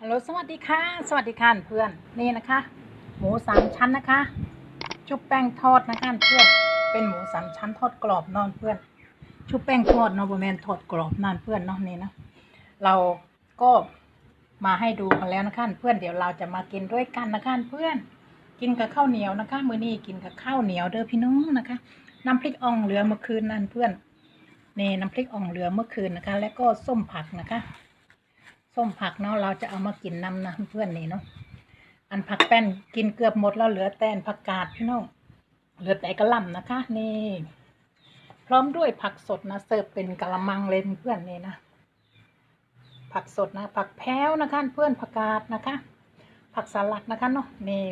ฮัลโหลสวัสดีค่ะ สวัสดีค่ะเพื่อนนี่นะคะ หมูสามชั้นนะคะ ชุบแป้งทอดนะคะเพื่อนเป็นหมูสามชั้นทอดกรอบนอนเพื่อน ชุบแป้งทอดนอะบะแมนทอดกรอบนอนเพื่อนเนาะนี่นะเราก็มาให้ดูกันแล้วนะคะเพื่อนเดี๋ยวเราจะมากินด้วยกันนะคะเพื่อน กินกับข้าวเหนียวนะคะมื้อนี้กินกับข้าวเหนียวเด้อพี่น้องนะคะ น้ำพริกอ่องเหลือเมื่อคืนนั่นเพื่อนนี่น้ำพริกอ่องเหลือเมื่อคืนนะคะ แล้วก็ส้มผักนะคะ ส้มผักเนาะเราจะเอามากินน้ำนะเพื่อนนี่เนาะอันผักแป้นกินเกือบหมดแล้วเหลือแต่นผักกาดพี่น้องเหลือแต่กระล่ำนะคะ นี่ พร้อมด้วยผักสดนะเสิร์ฟเป็นกะละมังเลยเพื่อนนี่นะผักสดนะผักแพ้วนะคะ เพื่อนผักกาดนะคะ ผักสลัดนะคะเนาะนี่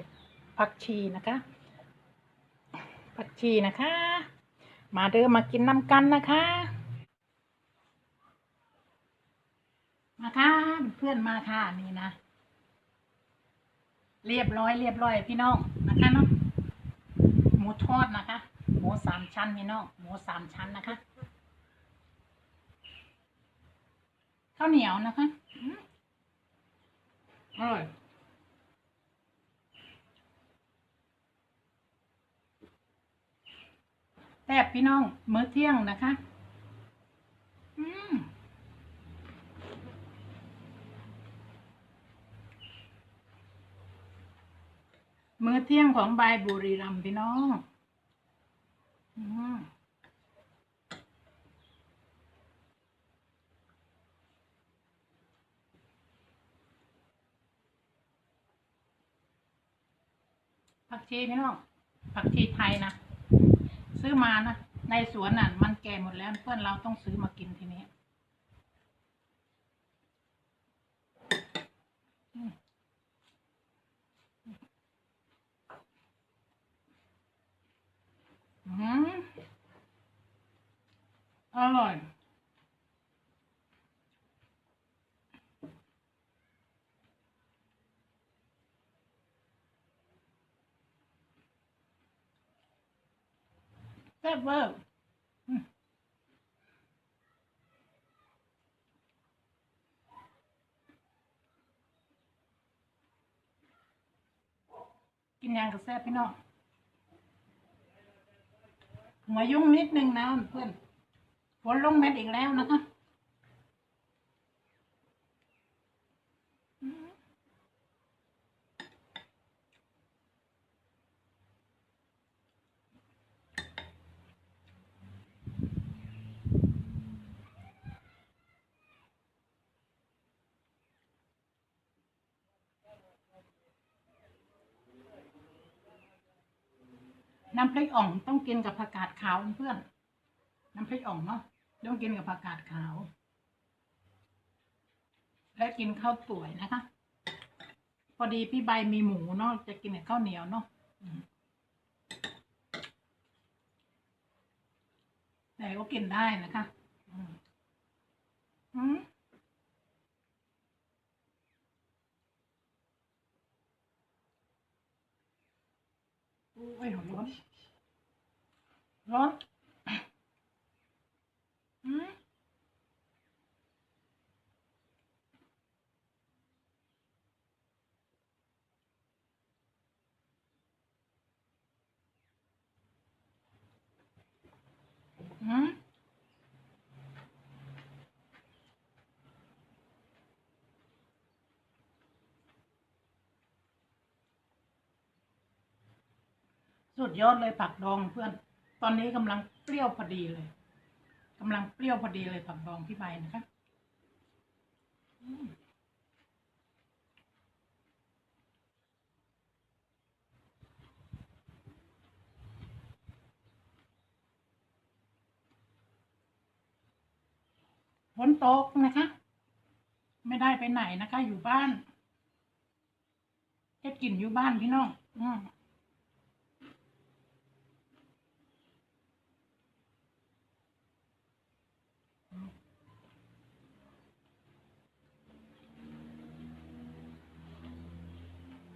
ผักชีนะคะ ผักชีนะคะ มาเด้อมากินน้ำกันนะคะ มาค่ะเพื่อนมาค่ะนี่นะ เรียบร้อยเรียบร้อยพี่น้องนะคะเนาะหมูทอดนะคะ หมูสามชั้นพี่น้องหมูสามชั้นนะคะข้าวเหนียวนะคะอืมอร่อยแซ่บพี่น้องมื้อเที่ยงนะคะ อืม มื้อเที่ยงของบายบุรีรัมพี่น้องผักชีพี่น้อง ผักชีไทยนะ ซื้อมานะ ในสวนน่ะ มันแก่หมดแล้วเพื่อนเราต้องซื้อมากินทีนี้อืม อืมอ ร่อย แซ่บเวอร์อืมกินยังกับแซ่บพี่น้องหัวยุ่งนิดนึงนะเพื่อน ฝนลงเม็ดอีกแล้วนะคะน้ำพริกอ่องต้องกินกับผักกาดขาวเพื่อน น้ำพริกอ่องเนาะ ต้องกินกับผักกาดขาว และกินข้าวสวยนะคะ พอดีพี่ใบมีหมูเนาะจะกินกับข้าวเหนียวเนาะแต่ก็กินได้นะคะ อืมอืมโอ้ยร้อนร้อน อืมอืม สุดยอดเลยผักดองเพื่อน ตอนนี้กำลังเปรี้ยวพอดีเลยกำลังเปรี้ยวพอดีเลยผักดองพี่ใบนะคะ ฝนตกนะคะ ไม่ได้ไปไหนนะคะ อยู่บ้านเฮ็ดกินอยู่บ้านพี่น้องอืม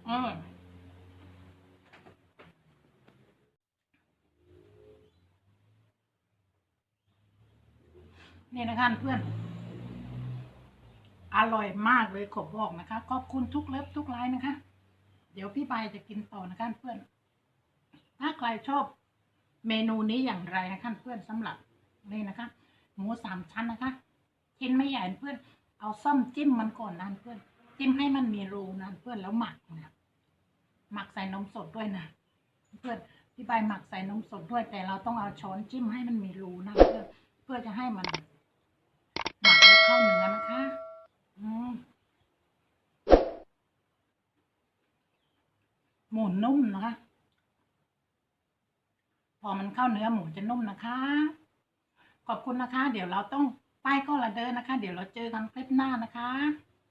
อร่อย นี่นะคะเพื่อน อร่อยมากเลยขอบอกนะคะ ขอบคุณทุกเล็บทุกไลน์นะคะ เดี๋ยวพี่ใบจะกินต่อนะคะเพื่อน ถ้าใครชอบเมนูนี้อย่างไรนะคะเพื่อนสำหรับนี่นะคะ หมูสามชั้นนะคะชิ้นไม่ใหญ่เพื่อน เอาซ่อมจิ้มมันก่อนนะเพื่อน จิ้มให้มันมีรูนะเพื่อนแล้วหมักนะหมักใส่นมสดด้วยนะเพื่อนพี่ใบหมักใส่นมสดด้วยแต่เราต้องเอาช้อนจิ้มให้มันมีรูนะเพื่อนเพื่อจะให้มัน หมักแล้วเข้าเนื้อนะคะ อืมหมู นุ่มนะคะ พอมันเข้าเนื้อหมูจะนุ่มนะคะ ขอบคุณนะคะ เดี๋ยวเราต้องไปก็ละเดินนะคะ เดี๋ยวเราเจอกันคลิปหน้านะคะ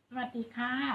สวัสดีค่ะ